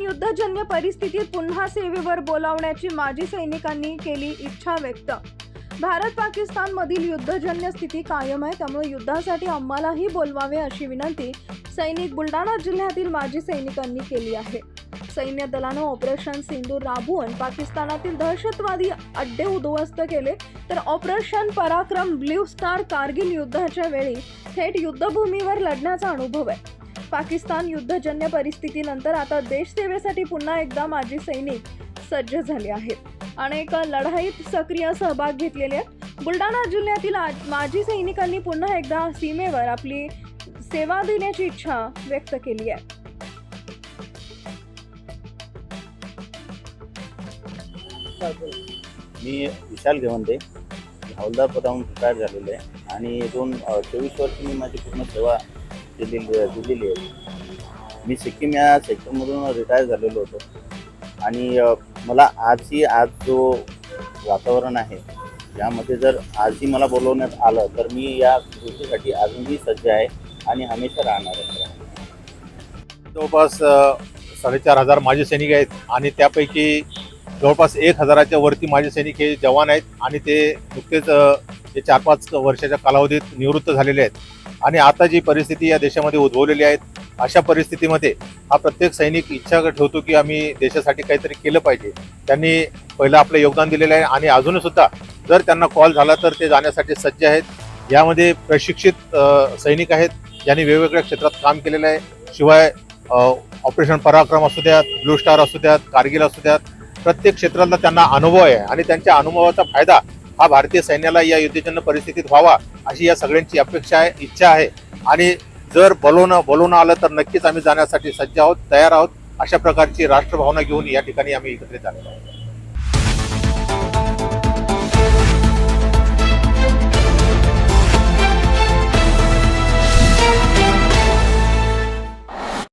युद्धजन्य परिस्थितीत पुन्हा सेवेवर बोलावण्याची माजी सैनिकांनी केली इच्छा व्यक्त. भारत पाकिस्तान मधील युद्धजन्य स्थिती कायम आहे त्यामुळे युद्धासाठी आम्हालाही बोलवावे अशी विनंती सैनिक बुलढाणा जिल्ह्यातील माजी सैनिकांनी केली आहे. सैन्य दलानं ऑपरेशन सिंदूर राबवून पाकिस्तानातील दहशतवादी अड्डे उद्ध्वस्त केले तर ऑपरेशन पराक्रम ब्ल्यू स्टार कारगिल युद्धाच्या वेळी थेट युद्धभूमीवर लढण्याचा अनुभव आहे. पाकिस्तान युद्धजन्य परिस्थितीनंतर आता देशसेवेसाठी पुन्हा एकदा माजी सैनिक सज्ज झाले आहेत. अनेक लढाईत सक्रिय सहभाग घेतलेले आहेत. बुलढाणा जिल्ह्यातील माजी सैनिकांनी पुन्हा एकदा सीमेवर आपली सेवा देण्याची इच्छा व्यक्त केली आहे. मी विशाल घेवंदे हवालदार पदावरून रिटायर झालेलो आहे आणि दोन चोवीस वर्ष मी माझी पूर्ण सेवा दिलेली दिलेली आहे. मी सिक्कीम या सेक्टरमधून रिटायर झालेलो होतो. आणि मला आजही आज जो वातावरण आहे यामध्ये जर आजही मला बोलवण्यात आलं तर मी या गोष्टीसाठी अजूनही सज्ज आहे आणि हमेशा राहणार आहे. जवळपास साडेचार हजार माजी सैनिक आहेत आणि त्यापैकी जवळपास एक हजाराच्या वरती माजी सैनिक हे जवान आहेत आणि ते नुकतेच ते चार पाच वर्षाच्या कालावधीत निवृत्त झालेले आहेत. आणि आता जी परिस्थिती या देशामध्ये उद्भवलेली आहे अशा परिस्थितीमध्ये हा प्रत्येक सैनिक इच्छा ठेवतो की आम्ही देशासाठी काहीतरी केलं पाहिजे. त्यांनी पहिलं आपलं योगदान दिलेलं आहे आणि अजून सुद्धा जर त्यांना कॉल झाला तर ते जाण्यासाठी सज्ज आहेत. यामध्ये प्रशिक्षित सैनिक आहेत. ज्यांनी वेगवेगळ्या क्षेत्रात काम केलेलं आहे. शिवाय ऑपरेशन पराक्रम असू द्यात ब्लू स्टार असू द्यात कारगिल असू द्यात प्रत्येक क्षेत्रातला त्यांना अनुभव आहे आणि त्यांच्या अनुभवाचा फायदा हा भारतीय सैन्याला या युद्धजन्य परिस्थितीत व्हावा अशी या सगळ्यांची अपेक्षा आहे इच्छा आहे. आणि जर बोलवणं बोलवणं आलं तर नक्कीच आम्ही जाण्यासाठी सज्ज आहोत तयार आहोत अशा प्रकारची राष्ट्रभावना घेऊन या ठिकाणी आम्ही एकत्रित आलेलो आहोत.